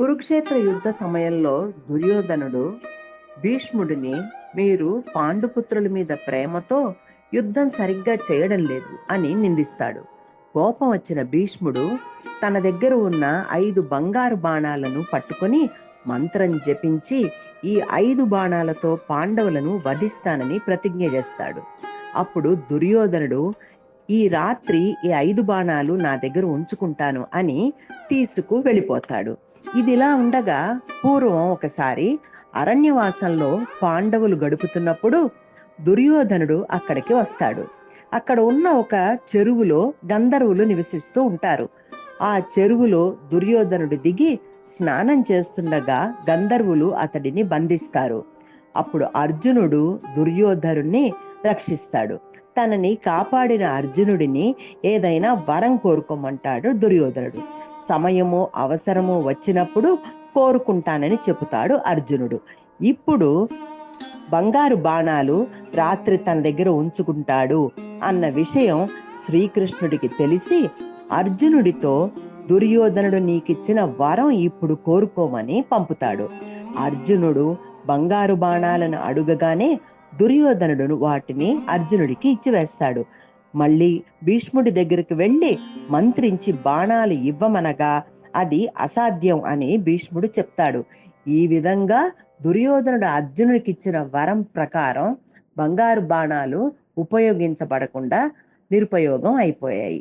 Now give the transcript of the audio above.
కురుక్షేత్ర యుద్ధ సమయంలో దుర్యోధనుడు భీష్ముడిని మీరు పాండుపుత్రుల మీద ప్రేమతో యుద్ధం సరిగ్గా చేయడం లేదు అని నిందిస్తాడు. కోపం వచ్చిన భీష్ముడు తన దగ్గర ఉన్న ఐదు బంగారు బాణాలను పట్టుకొని మంత్రం జపించి ఈ ఐదు బాణాలతో పాండవులను వధిస్తానని ప్రతిజ్ఞ చేస్తాడు. అప్పుడు దుర్యోధనుడు ఈ రాత్రి ఈ ఐదు బాణాలు నా దగ్గర ఉంచుకుంటాను అని తీసుకు వెళ్ళిపోతాడు. ఇదిలా ఉండగా పూర్వం ఒకసారి అరణ్యవాసంలో పాండవులు గడుపుతున్నప్పుడు దుర్యోధనుడు అక్కడికి వస్తాడు. అక్కడ ఉన్న ఒక చెరువులో గంధర్వులు నివసిస్తూ ఉంటారు. ఆ చెరువులో దుర్యోధనుడు దిగి స్నానం చేస్తుండగా గంధర్వులు అతడిని బంధిస్తారు. అప్పుడు అర్జునుడు దుర్యోధనుణ్ణి రక్షిస్తాడు. తనని కాపాడిన అర్జునుడిని ఏదైనా వరం కోరుకోమంటాడు దుర్యోధనుడు. సమయము అవసరము వచ్చినప్పుడు కోరుకుంటానని చెబుతాడు అర్జునుడు. ఇప్పుడు బంగారు బాణాలు రాత్రి తన దగ్గర ఉంచుకుంటాడు అన్న విషయం శ్రీకృష్ణుడికి తెలిసి అర్జునుడితో దుర్యోధనుడు నీకిచ్చిన వరం ఇప్పుడు కోరుకోమని పంపుతాడు. అర్జునుడు బంగారు బాణాలను అడుగగానే దుర్యోధనుడు వాటిని అర్జునుడికి ఇచ్చివేస్తాడు. మళ్ళీ భీష్ముడి దగ్గరికి వెళ్ళి మంత్రించి బాణాలు ఇవ్వమనగా అది అసాధ్యం అని భీష్ముడు చెప్తాడు. ఈ విధంగా దుర్యోధనుడు అర్జునుడికి ఇచ్చిన వరం ప్రకారం బంగారు బాణాలు ఉపయోగించబడకుండా నిరుపయోగం అయిపోయాయి.